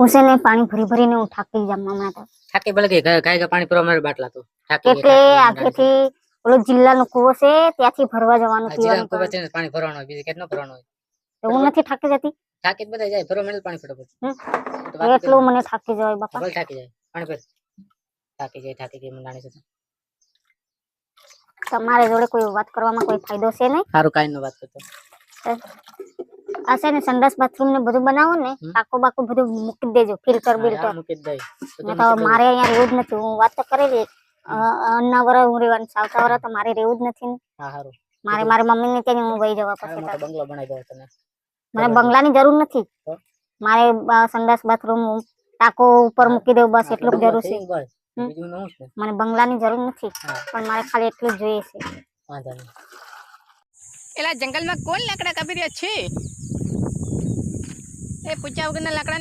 હું છે ને પાણી ભરી ભરીને હું થાકી જામ હમણાં તો થાકી ભલે ગઈ કાય ગાય પાણી પીવા મારે બાટલા તો. થાકી એટલે આગેથી ઓલો જિલ્લાનો કૂવો છે ત્યાંથી ભરવા જવાનું પીવાનું જીરામાં છે પાણી. ભરવાનું બીજું કેટલું ભરવાનું હોય. તો હું નથી થાકી જતી? થાકી બધા જાય ભરવા મળે પાણી હમ. એટલું મને થાકી જવાય બાપા. ભલે થાકી જાય પાણી પીર થાકી જાય થાકી જાય મંડાણી છે. તમારે જોડે કોઈ વાત કરવામાં કોઈ ફાયદો છે નહીં? સારું કાઈ નો વાત કરતો. આ છે ને સંડાસ બાથરૂમ ને બધું બનાવો ને પાકો ટાકો બાકો બધું મૂકી દેજો ફિલ્ટર બિલ્ટર. મૂકી દઈ મારે અહીંયા રહેવું જ નથી હું વાત તો કરેલી અન્ના વર હું રહેવાની સાવતા વર તો મારે રહેવું જ નથી ને. મારે મારી મમ્મી ને ત્યાં હું વહી જવા પછી બંગલો બનાવી દો તને. મને બંગલાની જરૂર નથી. મારે સંડાસ બાથરૂમ ટાકો ઉપર મૂકી દેવું બસ એટલું જ જરૂર છે. મને બંગલાની જરૂર નથી પણ મારે ખાલી એટલું જ જોઈએ છે. એલા જંગલમાં કોણ લાકડા કાપી રહ્યા છે? એ પૂછ્યા વગરના લાકડા